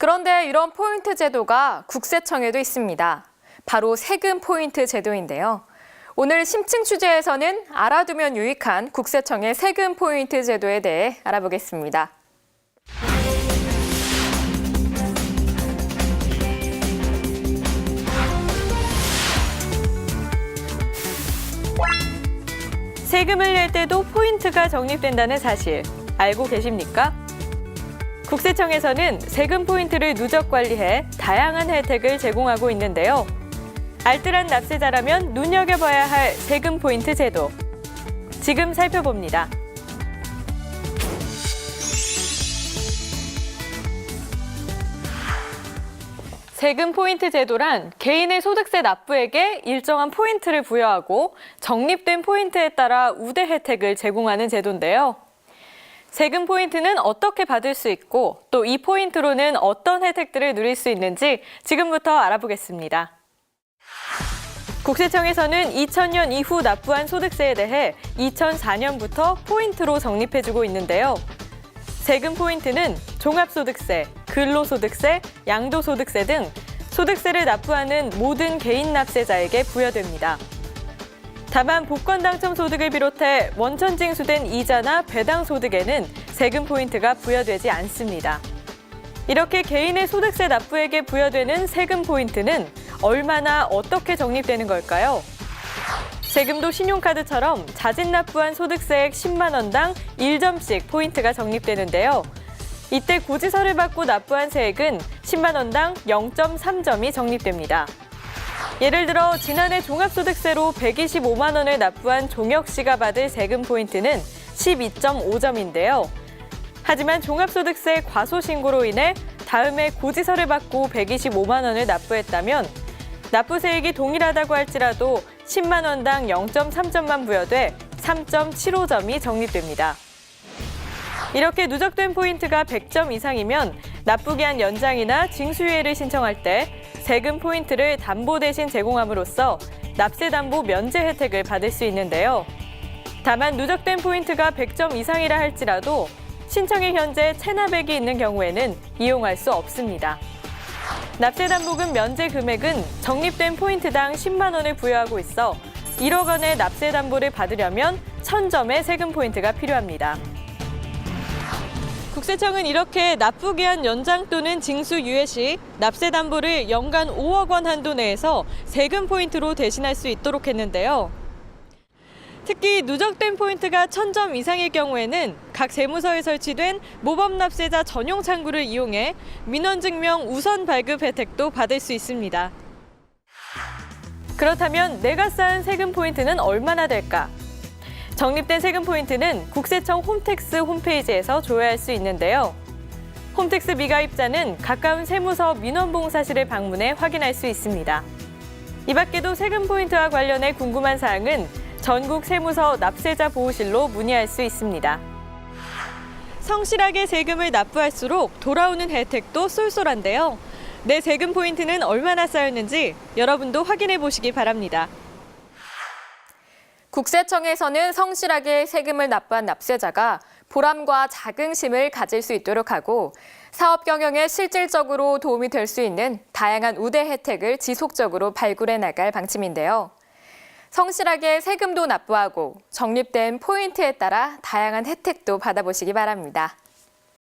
그런데 이런 포인트 제도가 국세청에도 있습니다. 바로 세금 포인트 제도인데요. 오늘 심층 취재에서는 알아두면 유익한 국세청의 세금 포인트 제도에 대해 알아보겠습니다. 세금을 낼 때도 포인트가 적립된다는 사실 알고 계십니까? 국세청에서는 세금 포인트를 누적 관리해 다양한 혜택을 제공하고 있는데요. 알뜰한 납세자라면 눈여겨봐야 할 세금 포인트 제도. 지금 살펴봅니다. 세금 포인트 제도란 개인의 소득세 납부액에 일정한 포인트를 부여하고 적립된 포인트에 따라 우대 혜택을 제공하는 제도인데요. 세금 포인트는 어떻게 받을 수 있고 또 이 포인트로는 어떤 혜택들을 누릴 수 있는지 지금부터 알아보겠습니다. 국세청에서는 2000년 이후 납부한 소득세에 대해 2004년부터 포인트로 적립해주고 있는데요. 세금 포인트는 종합소득세, 근로소득세, 양도소득세 등 소득세를 납부하는 모든 개인 납세자에게 부여됩니다. 다만 복권 당첨 소득을 비롯해 원천 징수된 이자나 배당 소득에는 세금 포인트가 부여되지 않습니다. 이렇게 개인의 소득세 납부액에 부여되는 세금 포인트는 얼마나 어떻게 적립되는 걸까요? 세금도 신용카드처럼 자진 납부한 소득세액 10만 원당 1점씩 포인트가 적립되는데요. 이때 고지서를 받고 납부한 세액은 10만 원당 0.3점이 적립됩니다. 예를 들어 지난해 종합소득세로 125만 원을 납부한 종혁 씨가 받을 세금 포인트는 12.5점인데요. 하지만 종합소득세 과소 신고로 인해 다음해 고지서를 받고 125만 원을 납부했다면 납부세액이 동일하다고 할지라도 10만 원당 0.3점만 부여돼 3.75점이 적립됩니다. 이렇게 누적된 포인트가 100점 이상이면 납부기한 연장이나 징수유예를 신청할 때 세금 포인트를 담보 대신 제공함으로써 납세 담보 면제 혜택을 받을 수 있는데요. 다만 누적된 포인트가 100점 이상이라 할지라도 신청에 현재 체납액이 있는 경우에는 이용할 수 없습니다. 납세담보금 면제 금액은 적립된 포인트당 10만 원을 부여하고 있어 1억 원의 납세담보를 받으려면 1000점의 세금 포인트가 필요합니다. 국세청은 이렇게 납부기 한 연장 또는 징수 유예 시 납세 담보를 연간 5억 원 한도 내에서 세금 포인트로 대신할 수 있도록 했는데요. 특히 누적된 포인트가 1000점 이상일 경우에는 각 세무서에 설치된 모범 납세자 전용 창구를 이용해 민원 증명 우선 발급 혜택도 받을 수 있습니다. 그렇다면 내가 쌓은 세금 포인트는 얼마나 될까? 적립된 세금 포인트는 국세청 홈택스 홈페이지에서 조회할 수 있는데요. 홈택스 미가입자는 가까운 세무서 민원봉사실을 방문해 확인할 수 있습니다. 이 밖에도 세금 포인트와 관련해 궁금한 사항은 전국 세무서 납세자 보호실로 문의할 수 있습니다. 성실하게 세금을 납부할수록 돌아오는 혜택도 쏠쏠한데요. 내 세금 포인트는 얼마나 쌓였는지 여러분도 확인해 보시기 바랍니다. 국세청에서는 성실하게 세금을 납부한 납세자가 보람과 자긍심을 가질 수 있도록 하고 사업 경영에 실질적으로 도움이 될 수 있는 다양한 우대 혜택을 지속적으로 발굴해 나갈 방침인데요. 성실하게 세금도 납부하고 적립된 포인트에 따라 다양한 혜택도 받아보시기 바랍니다.